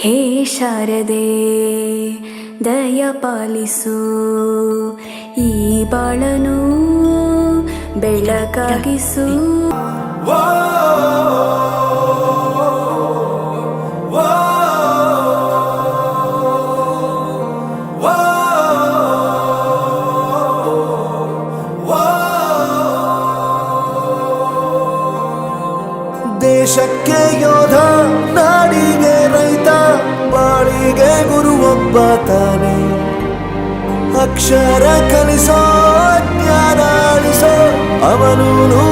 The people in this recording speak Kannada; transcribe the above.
ಹೇ ಶಾರದೆ ದಯ ಪಾಲಿಸು. ಈ ಬಾಳನು ಬೆಳಕಾಗಿಸು ದೇಶಕ್ಕೆ ಯೋಧ ನಾಡಿಗೆ ರೈತ. ಗುರು ಒಬ್ಬ ತಾನೆ ಅಕ್ಷರ ಕಲಿಸೋ ಜ್ಞಾನ ಅಳಿಸೋ ಅವನೂನು ಅನ್ನದಾತಾನೆ